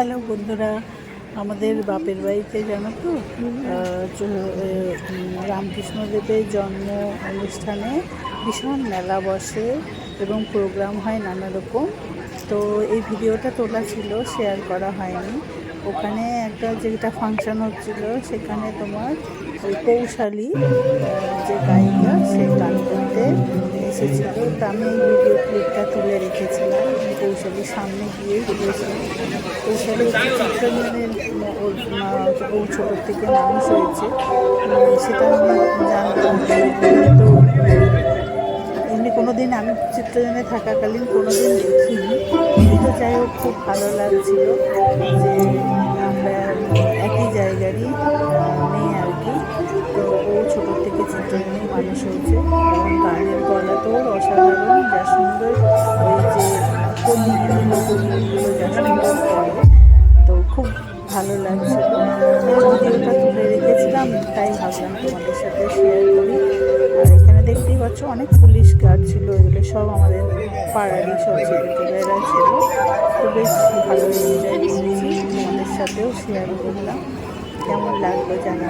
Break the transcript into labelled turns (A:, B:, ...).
A: Hello বন্ধুরা, আমাদের বাপের বাড়িতে জানো তো রামকৃষ্ণদেবের জন্ম অনুষ্ঠানে ভীষণ মেলা বসে এবং প্রোগ্রাম হয় নানা রকম। তো এই ভিডিওটা তোলা ছিল শেয়ার করা হয়নি। ওখানে একটা যেটা ফাংশন হচ্ছিল, সেখানে তোমার ওই কৌশালী যে গায়িকা, সে গান করতে এসেছিল তো আমি ভিডিও ক্লিপটা তুলে রেখেছিলাম। কৌশলীর সামনে গিয়েই বসে কৌশলী হচ্ছে চিত্রঞ্জনের ওর ও ছোটোর থেকে মানুষ হয়েছে উম, সেটা আমি জানতাম তো এমনি কোনো দিন আমি চিত্রজনে থাকাকালীন কোনো দিন দেখিনি। কিন্তু যাই হোক খুব ভালো লাগছিল যে আমরা একই জায়গারই মেয়ে আর কি। তো ও ছোটোর থেকে চিত্রজনেই মানুষ হয়েছে। এবং গানের গলা তো অসাধারণ, যা সুন্দর ওই যে কলিগুলো যা সুন্দর তো খুব ভালো লাগছিল ভিডিওটা তুলে রেখেছিলাম, তাই ভাবলাম তোমাদের সাথে শেয়ার করি। আর এখানে দেখতেই পাচ্ছ, অনেক পুলিশ গার্ড ছিল, এগুলো সব আমাদের পাড়ারই সব ছেলেপেলেরা ছিল। তো বেশ ভালো এনজয় করেছি। তোমাদের সাথেও শেয়ার করলাম। কেমন লাগল জানা